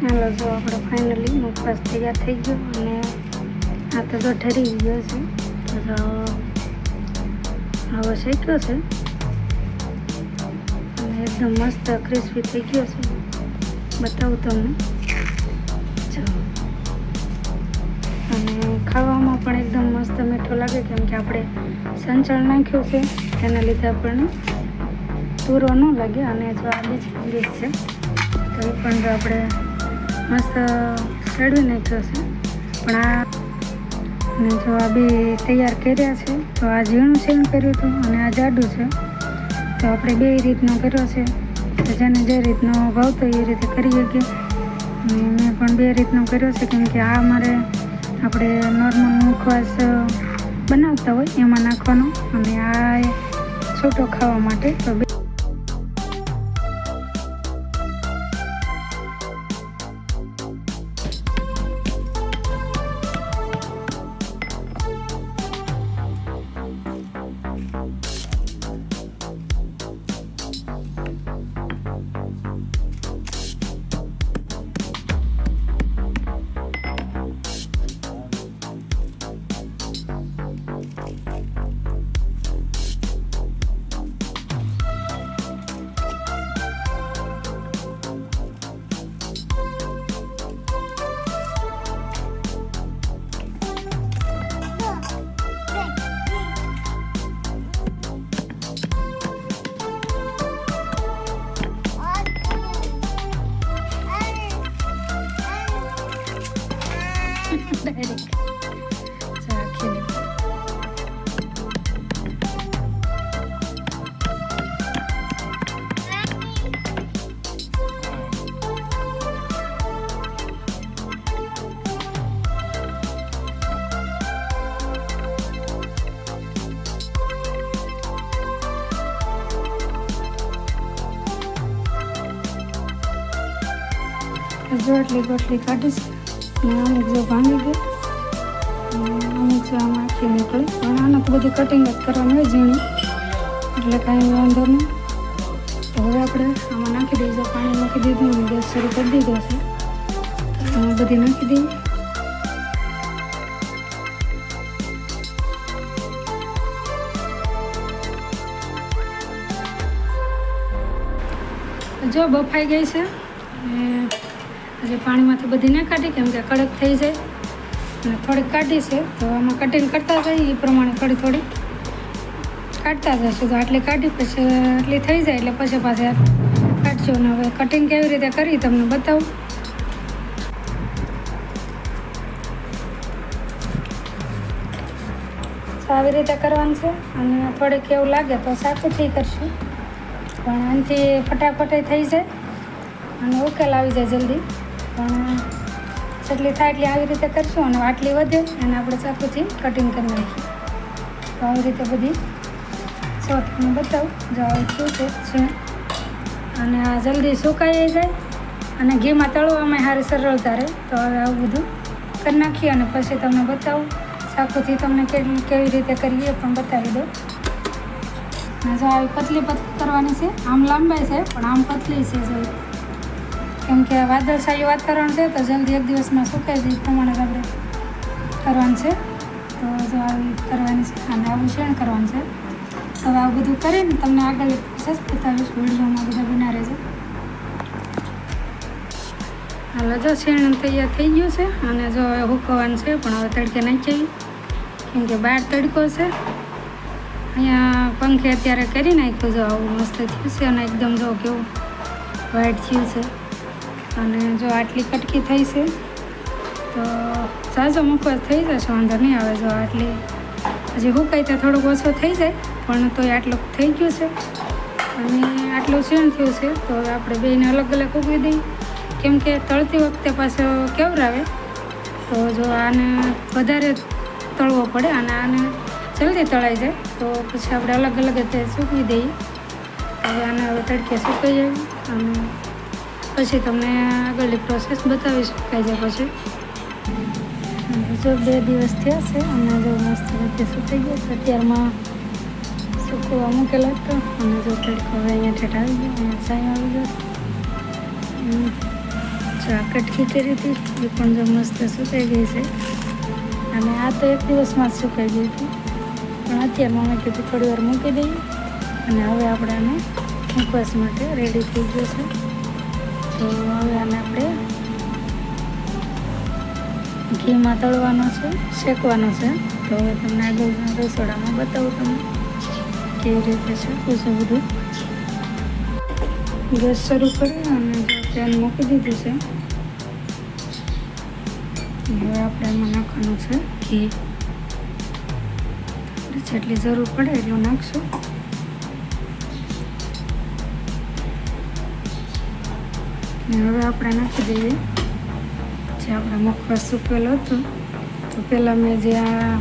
હાલો, જો આપણે ફાઇનલી મુખવાસ તૈયાર થઈ ગયો અને આ તો જો ઠરી ગયો છે. તો જો હવે શેક્યો છે. અને એકદમ મસ્ત ક્રિસ્પી થઈ ગયો છે. બતાવું તમને. અને ખાવામાં પણ એકદમ મસ્ત મીઠો લાગે કેમ કે આપણે સંચળ નાખ્યું છે. એના લીધે આપણને તૂરો ન લાગે અને જો આ બીજી ડીશ છે. તો એ પણ આપણે મસ્ત ચડવી નાખ્યો છે. પણ આ જો આ બે તૈયાર કર્યા છે, તો આ ઝીણું સેવન કર્યું હતું અને આ જાડું છે. તો આપણે બે રીતનો કર્યો છે. તો જેને જે રીતનો ભાવતો એ રીતે કરી શકીએ. મેં પણ બે રીતનો કર્યો છે, કેમ કે આ મારે આપણે નોર્મલ મુખવાસ બનાવતા હોય એમાં નાખવાનો. અને આ છૂટો ખાવા માટે તો જો એટલી ગોટલી કાઢીશ ને અમુક જો ભાંગી ગઈ અમુક જો આમ આખી નીકળી. પણ આને તો બધી કટિંગ જ કરવાની હોય ઝીણી. એટલે કાંઈ વાંધો નહીં. તો હવે આપણે આમાં નાખી દઈએ. પાણી નાખી દીધું અને ગેસ શરૂ કરી દીધો છે. આમાં બધી નાખી દઈએ. જો બફાઈ ગઈ છે. હજી પાણીમાંથી બધી ના કાઢી, કેમ કે કડક થઈ જાય. અને થોડીક કાઢી છે, તો આમાં કટિંગ કરતા જઈએ એ પ્રમાણે થોડી થોડી કાઢતા જશું. તો આટલી કાઢી, પછી આટલી થઈ જાય, એટલે પછી પાછી કાઢજો. ને હવે કટિંગ કેવી રીતે કરી, તમને બતાવું. આવી રીતે કરવાનું છે. અને થોડીક એવું લાગે તો સાકુથી કરશું. પણ આનાથી ફટાફટ થઈ જાય. અને ઉકેલ આવી જાય જલ્દી. પણ જેટલી થાય એટલી આવી રીતે કરશું અને આટલી વધે અને આપણે ચાકુથી કટિંગ કરી નાખીશું તો આવી રીતે બધી સો તમને બતાવું. જો શું છે છે. અને આ જલ્દી સુકાઈ જાય અને ઘીમાં તળવામાં સારી સરળતા રહે. તો હવે આવું બધું કરી નાખીએ અને પછી તમને બતાવું ચાકુથી તમને કેવી કેવી રીતે કરીએ પણ બતાવી દઉં. જો આવી પતલી પતલી કરવાની છે, આમ લાંબાઈ છે, પણ આમ પતલી છે, જો. કેમ કે વાદળછાયું વાતાવરણ છે, તો જલ્દી એક દિવસમાં સુકાઈ જાય પ્રમાણે આપણે કરવાનું છે. તો જો આવી કરવાની છે અને આવું શેણ કરવાનું છે. તો હવે આવું બધું કરીને તમને આગળ પ્રોસેસ બતાવીશ, વિડીયોમાં બધા બના રહેજો હાલો જો શેણ તૈયાર થઈ ગયું છે, અને જો હવે હુકવવાનું છે, પણ હવે તડકે નાખી કેમ કે બહાર તડકો છે. અહીંયા પંખે અત્યારે કરી નાખ્યું, જો આવું મસ્ત થયું છે, અને એકદમ જો કેવું વ્હાઈટ થયું છે. અને જો આટલી કટકી થઈ છે, તો સાજો મુખવાસ થઈ જશે, વાંધો નહીં આવે જો આટલી. હજી હુકાય તો થોડુંક ઓછો થઈ જાય, પણ તોય આટલું થઈ ગયું છે. અને આટલું સીણ થયું છે, તો આપણે બેને અલગ અલગ ઉગવી દઈએ. કેમ કે તળતી વખતે પાછો કેવરાવે. તો જો આને વધારે તળવો પડે અને આને જલ્દી તળાઈ જાય, તો પછી આપણે અલગ અલગ રીતે સૂકવી દઈએ. હવે આને હવે તડકે સૂકાઈ જાય. અને પછી તમને આગળની પ્રોસેસ બતાવી શકાય છે પછી. જો બે દિવસ થયા છે, અને જો મસ્ત રીતે સૂકાઈ ગયા છે, અત્યારમાં સૂકવા મૂકેલા હતા, અને જો તડકો હવે અહીંયા ઠેઠ આવી ગયો અહીંયા સાંઈ આવી ગયો. જો કટકી કરી હતી, એ પણ જો મસ્ત સુકાઈ ગઈ છે. અને આ તો એક દિવસમાં જ સુકાઈ ગઈ હતી. પણ અત્યારમાં મેં કીધું થોડી વાર મૂકી દઈએ. અને હવે આપણે આને મુખવાસ માટે રેડી થઈ ગયો છે. તો હવે આને આપણે ઘીમાં તળવાનો છે, શેકવાનો છે. તો હવે તમને આગળના રસોડામાં બતાવું તમને કેવી રીતે શેકવું છે બધું. ગેસ શરૂ કરી અને પેન મૂકી દીધું છે, હવે આપણે એમાં નાખવાનું છે ઘી. જેટલી જરૂર પડે એટલું નાખશું. હવે આપણે નાખી દઈએ. જે આપણે મુખવાસ સૂકવેલો હતો. તો પહેલાં મેં જે આ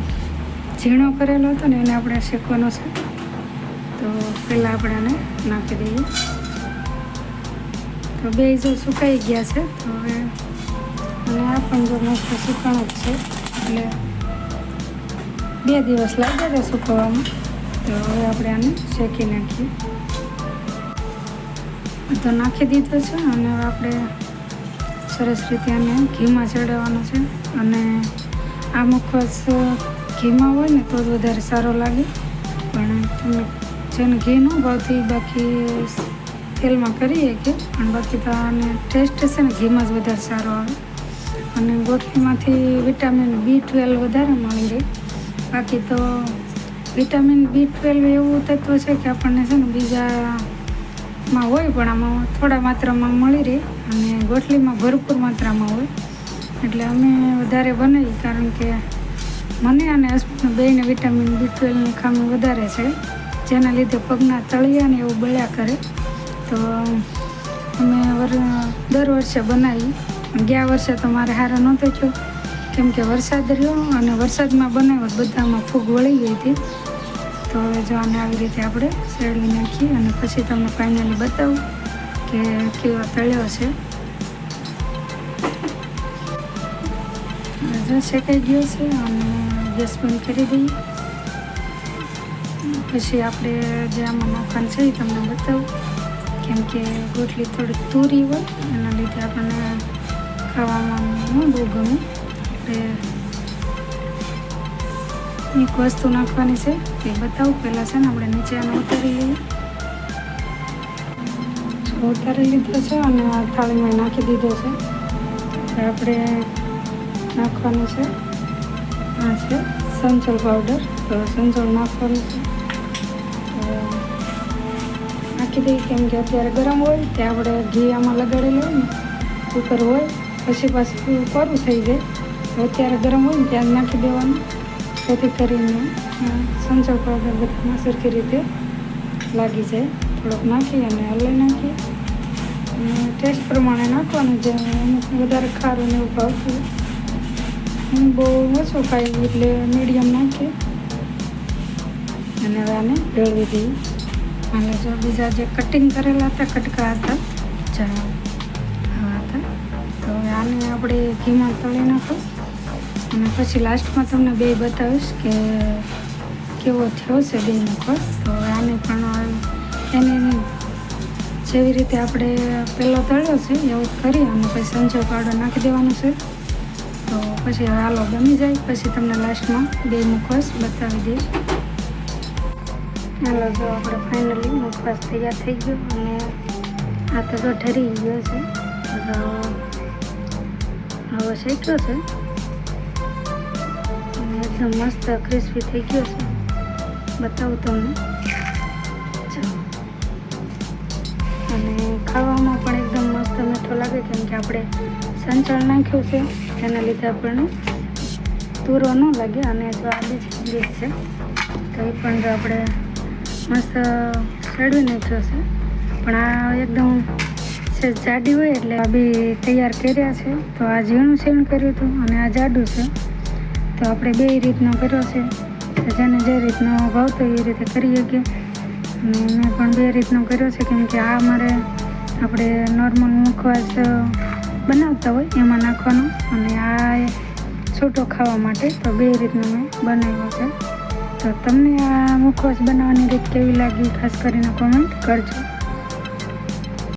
ઝીણો કરેલો હતો ને એને આપણે શેકવાનો છે. તો પહેલાં આપણે આને નાખી દઈએ. તો બે જો સુકાઈ ગયા છે, તો હવે અને આ પણ જો મસ્ત સુકાણ જ છે. એટલે બે દિવસ લાગે છે સુકવવામાં તો હવે આપણે આને શેકી નાખીએ. તો નાખી દીધો છે અને હવે આપણે સરસ રીતે આને ઘીમાં ચડાવવાનો છે. અને આ મુખવાસ ઘીમાં હોય ને તો જ વધારે સારો લાગે. પણ તમે જેને ઘી ન ભાવતી બાકી તેલમાં કરીએ કે પણ બાકી તો આને ટેસ્ટ છે ને ઘીમાં જ વધારે સારો આવે. અને ગોઠલીમાંથી વિટામિન બી ટ્વેલ્વ વધારે મળી રહે. બાકી તો વિટામિન બી ટ્વેલ્વ એવું તત્વ છે કે આપણને છે ને બીજામાં હોય, પણ આમાં થોડા માત્રામાં મળી રહે. અને ગોઠલીમાં ભરપૂર માત્રામાં હોય. એટલે અમે વધારે બનાવી, કારણ કે મને અને અસ્મિતને બેયને વિટામિન બી ટ્વેલ્વની ખામી વધારે છે. જેના લીધે પગના તળિયાને એવું બળ્યા કરે. તો અમે દર વર્ષે બનાવી. ગયા વર્ષે તો મારે હારો નહોતો થયો. કેમ કે વરસાદ રહ્યો અને વરસાદમાં બનાવ્યો, બધામાં ફૂગ વળી ગઈ હતી. તો હવે જો આને આવી રીતે આપણે શેરવી નાખીએ અને પછી તમને ફાઇનલી બતાવું કે કેવા તળ્યો છે. જો શેકાઈ ગયો છે અને ગેસ બંધ કરી દઈએ. પછી આપણે જે આમાં મખણ છે એ તમને બતાવું. કેમ કે રોટલી થોડીક તૂરી હોય, એના લીધે આપણને ખાવામાં બહુ ગમે. એટલે એક વસ્તુ નાખવાની છે તે બતાવું. પહેલાં છે ને આપણે નીચે આને ઉતારી લઈએ. ઉતારી લીધો છે અને આ થાળીમાં નાખી દીધો છે. આપણે નાખવાનું છે. આ છે સંચળ પાવડર તો સંચળ નાખવાનું છે. નાખી દઈએ કેમ કે અત્યારે ગરમ હોય તે આપણે ઘી આમાં લગાડેલું હોય ને, ઉપર હોય, પછી પાછું કોરું થઈ જાય. અત્યારે ગરમ હોય ને ત્યાં જ નાખી દેવાનું. જેથી કરીને પાવડર બધામાં સરખી રીતે લાગી જાય. થોડોક નાખી અને હલાઈ નાખીએ અને ટેસ્ટ પ્રમાણે નાખવાનું જે વધારે ખારું ને એવું ભાવતું હું બહુ ઓછું ખાઈ એટલે મીડિયમ નાખીએ અને હવે આને ભેળવી દઈએ. અને જો બીજા જે કટિંગ કરેલા હતા, કટકા હતા ચા હતા. તો આને આપણે ઘીમાં તળી નાખો અને પછી લાસ્ટમાં તમને બે બતાવીશ કે કેવો થયો છે બે મુખવાસ તો આને પણ એને જેવી રીતે આપણે પહેલો તળ્યો છે, એવું કરી અને પછી સંચો પાવડર નાખી દેવાનું છે. તો પછી હાલો બની જાય, પછી તમને લાસ્ટમાં બે મુખવાસ બતાવી દઈશ. હાલો, જો આપણે ફાઇનલી મુખવાસ તૈયાર થઈ ગયો અને આ તો ઠરી ગયો છે. તો હવે શેક્યો છે. એકદમ મસ્ત ક્રિસ્પી થઈ ગયો છે. બતાવું તમને. અને ખાવામાં પણ એકદમ મસ્ત મીઠો લાગે કેમ કે આપણે સંચળ નાખ્યું છે. એના લીધે આપણને તૂરો ન લાગે અને જો આ બીજી ડીશ છે, તો એ પણ આપણે મસ્ત ચડવી નાખ્યો છે. પણ આ એકદમ છે જાડી હોય એટલે આ બી તૈયાર કર્યા છે. તો આ ઝીણું ઝીણું કર્યું હતું અને આ જાડું છે. તો આપણે બે રીતનો કર્યો છે. જેને જે રીતનો ભાવતો એ રીતે કરી શકીએ અને મેં પણ બે રીતનો કર્યો છે, કેમ કે આ મારે આપણે નોર્મલ મુખવાસ બનાવતા હોય એમાં નાખવાનો. અને આ છૂટો ખાવા માટે તો બે રીતનો મેં બનાવ્યો છે. તો તમને આ મુખવાસ બનાવવાની રીત કેવી લાગી? ખાસ કરીને કોમેન્ટ કરજો.